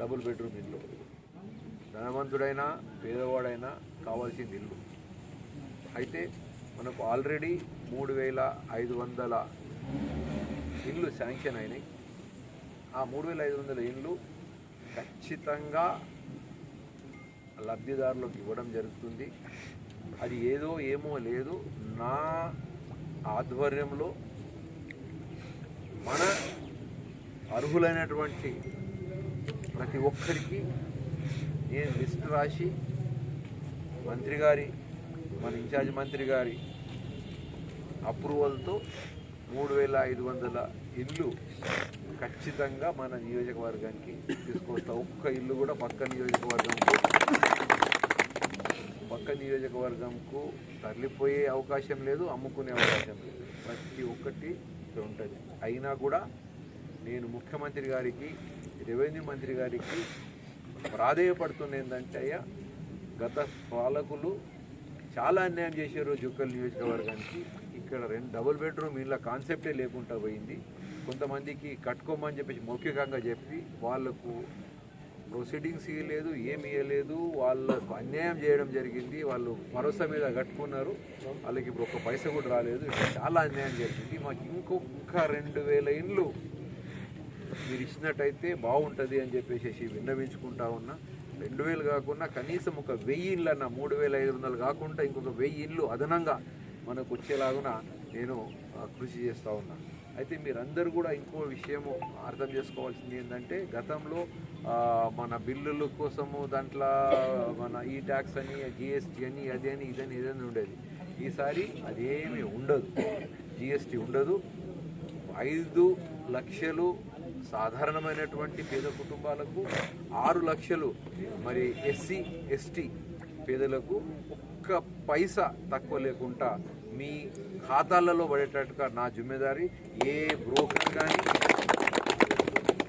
Double bedroom ఇల్లు. ధనవంతుడైనా పేదవాడైనా కావాల్సింది ఇల్లు. అయితే మనకు ఆల్రెడీ మూడు వేల ఐదు వందల ఇల్లు శాంక్షన్ అయినాయి. ఆ మూడు వేల ఐదు వందల ఇల్లు ఖచ్చితంగా లబ్ధిదారులకు ఇవ్వడం జరుగుతుంది. అది ఏదో ఏమో లేదు. నా ఆధ్వర్యంలో మన అర్హులైనటువంటి ప్రతి ఒక్కరికి నేను లిస్ట్ రాసి మంత్రి గారి మన ఇన్ఛార్జ్ మంత్రి గారి అప్రూవల్తో మూడు వేల ఐదు వందల ఇల్లు ఖచ్చితంగా మన నియోజకవర్గానికి తీసుకొస్తా. ఒక్క ఇల్లు కూడా పక్క నియోజకవర్గంకు పక్క నియోజకవర్గంకు తరలిపోయే అవకాశం లేదు అమ్ముకునే అవకాశం లేదు. ప్రతి ఒక్కటి ఉంటుంది. అయినా కూడా నేను ముఖ్యమంత్రి గారికి రెవెన్యూ మంత్రి గారికి ప్రాధేయపడుతున్న ఏంటంటే అయ్యా గత పాలకులు చాలా అన్యాయం చేశారు జుక్కల్ నియోజకవర్గానికి. ఇక్కడ రెండు డబుల్ బెడ్రూమ్ ఇళ్ళ కాన్సెప్టే లేకుండా పోయింది. కొంతమందికి కట్టుకోమని చెప్పేసి మౌఖికంగా చెప్పి వాళ్ళకు ప్రొసీడింగ్స్ ఇవ్వలేదు ఏమి ఇవ్వలేదు వాళ్ళకు అన్యాయం చేయడం జరిగింది. వాళ్ళు భరోసా మీద కట్టుకున్నారు. వాళ్ళకి ఇప్పుడు ఒక పైస కూడా రాలేదు. చాలా అన్యాయం జరిగింది. మాకు ఇంకొక రెండు వేల ఇండ్లు మీరు ఇచ్చినట్టయితే బాగుంటుంది అని చెప్పేసి విన్నవించుకుంటా ఉన్నా. రెండు వేలు కాకుండా కనీసం ఒక వెయ్యి ఇళ్ళన్న మూడు వేల ఐదు వందలు కాకుండా ఇంకొక వెయ్యి ఇళ్ళు అదనంగా మనకు వచ్చేలాగున నేను కృషి చేస్తూ ఉన్నా. అయితే మీరందరూ కూడా ఇంకో విషయము అర్థం చేసుకోవాల్సింది ఏంటంటే గతంలో మన బిల్లుల కోసము దాంట్లో మన ఈ ట్యాక్స్ అని జిఎస్టీ అని అది అని ఇదని ఇదని ఉండేది. ఈసారి అదేమీ ఉండదు. జిఎస్టీ ఉండదు. ఐదు లక్షలు సాధారణమైనటువంటి పేద కుటుంబాలకు ఆరు లక్షలు మరి ఎస్సీ ఎస్టీ పేదలకు ఒక్క పైసా తక్కువ లేకుండా మీ ఖాతాలలో పడేటట్టుగా నా జిమ్మెదారి ఏ బ్రోకర్ కానీ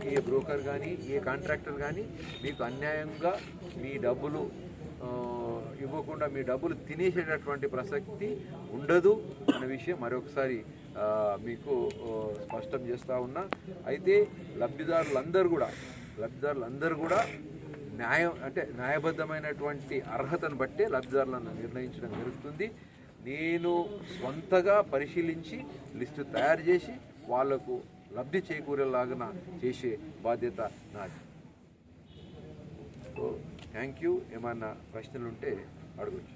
ఏ బ్రోకర్ కానీ ఏ కాంట్రాక్టర్ కానీ మీకు అన్యాయంగా మీ డబ్బులు ఇవ్వకుండా మీ డబ్బులు తినేసేటటువంటి ప్రసక్తి ఉండదు అనే విషయం మరొకసారి మీకు స్పష్టం చేస్తూ ఉన్నా. అయితే లబ్ధిదారులందరూ కూడా లబ్ధిదారులందరూ కూడా న్యాయం అంటే న్యాయబద్ధమైనటువంటి అర్హతను బట్టే లబ్ధిదారులను నిర్ణయించడం జరుగుతుంది. నేను స్వంతగా పరిశీలించి లిస్టు తయారు చేసి వాళ్ళకు లబ్ధి చేకూరేలాగా చేసే బాధ్యత నాది. Thank you. ఏమన్నా ప్రశ్నలు ఉంటే అడగచ్చు